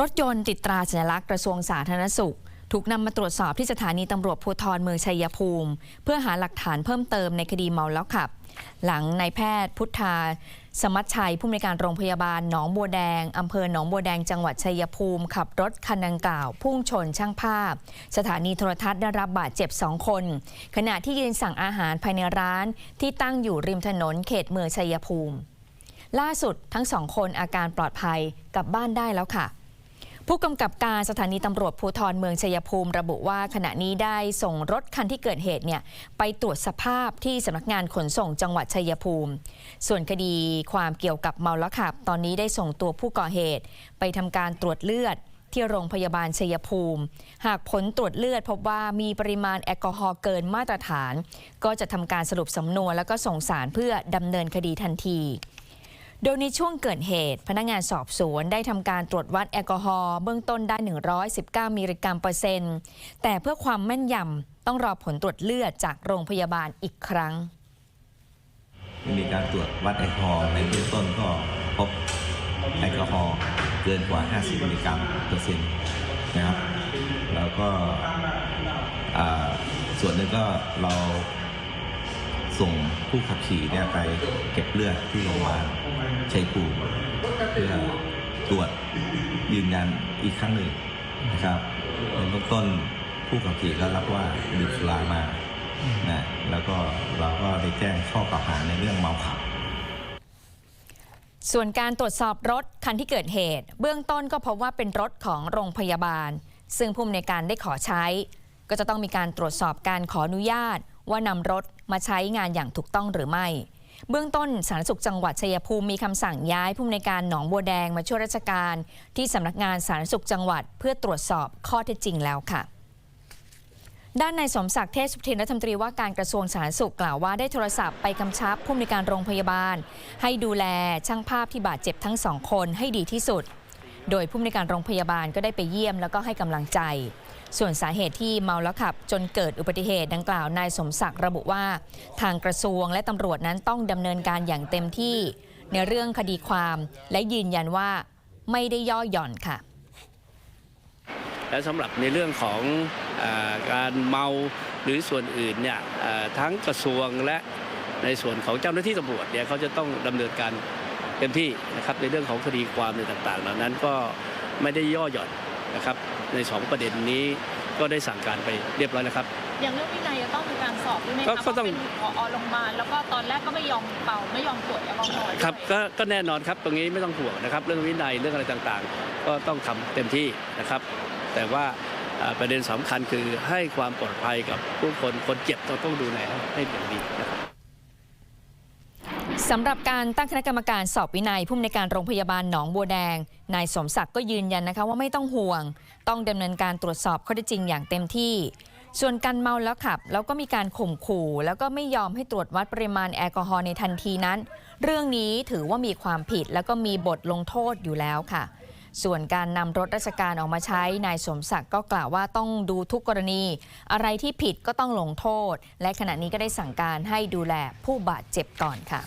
รถยนต์ติดตราสัญลักษณ์กระทรวงสาธารณสุข ถูกนำมาตรวจสอบที่สถานีตำรวจภูธรเมืองชัยภูมิ เพื่อหาหลักฐานเพิ่มเติมในคดีเมาแล้วขับ หลังนายแพทย์พุทธา สมัชชัย ผู้อำนวยการโรงพยาบาลหนองบัวแดงอำเภอหนองบัวแดงจังหวัดชัยภูมิ ขับรถคันดังกล่าว พุ่งชนช่างภาพ สถานีโทรทัศน์ได้รับบาดเจ็บสองคน ขณะที่ยืนสั่งอาหารภายในร้านที่ตั้งอยู่ริมถนนเขตเมืองชัยภูมิ ล่าสุดทั้งสองคนอาการปลอดภัยกลับบ้านได้แล้วค่ะ ผู้กำกับการสถานีตำรวจภูธรเมืองชัยภูมิ ระบุว่าขณะนี้ได้ส่งรถคันที่เกิดเหตุเนี่ยไปตรวจสภาพที่สำนักงานขนส่งจังหวัดชัยภูมิ ส่วนคดีความเกี่ยวกับเมาแล้วขับ ตอนนี้ได้ส่งตัวผู้ก่อเหตุ ไปทำการตรวจเลือดที่โรงพยาบาลชัยภูมิ หากผลตรวจเลือดพบว่ามีปริมาณแอลกอฮอล์เกินมาตรฐาน ก็จะทำการสรุปสำนวนแล้วก็ส่งสารเพื่อดำเนินคดีทันที โดยในช่วงเกิดเหตุ พนักงานสอบสวนได้ทำการตรวจวัดแอลกอฮอล์เบื้องต้นได้ 119 มิลลิกรัมเปอร์เซ็นต์ แต่เพื่อความแม่นยำต้องรอผลตรวจเลือดจากโรงพยาบาลอีกครั้ง มีการตรวจวัดแอลกอฮอล์ในเบื้องต้นก็พบแอลกอฮอล์เกินกว่า 50 มิลลิกรัมเปอร์เซ็นต์นะครับ แล้วก็ส่วนหนึ่งก็เรา ส่งผู้ขับขี่เนี่ยไปเก็บเลือดที่โรงพยาบาลชัยภูมิเพื่อตรวจยืนยันอีกครั้งหนึ่งนะครับในเบื้องต้นผู้ขับขี่ก็รับว่าดื่มสุรามานะแล้วก็เราก็ได้แจ้งข้อกล่าวหาในเรื่องเมาขับส่วนการตรวจสอบรถคันที่เกิดเหตุ เบื้องต้นก็พบว่าเป็นรถของโรงพยาบาล ซึ่งผู้อำนการได้ขอใช้ ก็จะต้องมีการตรวจสอบการขออนุญาตว่านำรถ มาใช้งานอย่างถูกต้องหรือไม่เบื้องต้นสาธารณสุขจังหวัดชัยภูมิมีคำสั่งย้ายผู้อำนวยการหนองบัวแดงมาช่วยราชการ ที่สำนักงานสาธารณสุขจังหวัด เพื่อตรวจสอบข้อเท็จจริงแล้วค่ะ ด้านนายสมศักดิ์เทพสุทินรัฐมนตรีว่าการกระทรวงสาธารณสุขกล่าวว่าได้โทรศัพท์ไปกำชับผู้อำนวยการโรงพยาบาล ให้ดูแลช่างภาพที่บาดเจ็บทั้งสองคนให้ดีที่สุด โดยผู้อำนการโรงพยาบาลก็ได้ไปเยี่ยมแล้วก็ให้กำลังใจ ส่วนสาเหตุที่เมาแล้วขับ จนเกิดอุบัติเหตุดังกล่าวนายสมศักดิ์ระบุว่า ทางกระทรวงและตำรวจนั้นต้องดำเนินการอย่างเต็มที่ ในเรื่องคดีความและยืนยันว่าไม่ได้ย่อหย่อนค่ะ และสำหรับในเรื่องของอการเมาหรือส่วนอื่นเนี่ยทั้งกระทรวงและในส่วนของเจ้าหน้าที่ตำรวจเนี่ยเขาจะต้องดำเนินการ เต็มที่นะครับในเรื่องของคดีความในต่างๆเหล่านั้นก็ไม่ได้ย่อหย่อนนะครับในสองประเด็นนี้ก็ได้สั่งการไปเรียบร้อยแล้วครับ อย่างเรื่องวินัยจะต้องมีการสอบด้วยไหมก็คะก็ต้องเพราะเป็นผอโรงพยาบาลแล้วก็ตอนแรกก็ไม่ยอมเป่าไม่ยอมตรวจแอลกอฮอล์ด้วยครับก็ก็แน่นอนครับตรงนี้ไม่ต้องห่วงนะครับ เรื่องวินัยเรื่องอะไรต่างๆ ก็ต้องทำเต็มที่นะครับ แต่ว่าอ่าประเด็นสำคัญคือให้ความปลอดภัยกับผู้คนคนเจ็บเราต้องดูแลให้เป็นอย่างดีนะครับ สำหรับการตั้งคณะกรรมการสอบวินัยผู้อำนวยการโรงพยาบาลหนองบัวแดง นายสมศักดิ์ก็ยืนยันนะคะว่าไม่ต้องห่วง ต้องดำเนินการตรวจสอบข้อเท็จจริงอย่างเต็มที่ ส่วนการเมาแล้วขับ แล้วก็มีการข่มขู่ แล้วก็ไม่ยอมให้ตรวจวัดปริมาณแอลกอฮอล์ในทันทีนั้น เรื่องนี้ถือว่ามีความผิดแล้วก็มีบทลงโทษอยู่แล้วค่ะ ส่วนการนำรถราชการออกมาใช้นายสมศักดิ์ก็กล่าวว่าต้องดูทุกกรณี อะไรที่ผิดก็ต้องลงโทษ และขณะนี้ก็ได้สั่งการให้ดูแลผู้บาดเจ็บก่อนค่ะ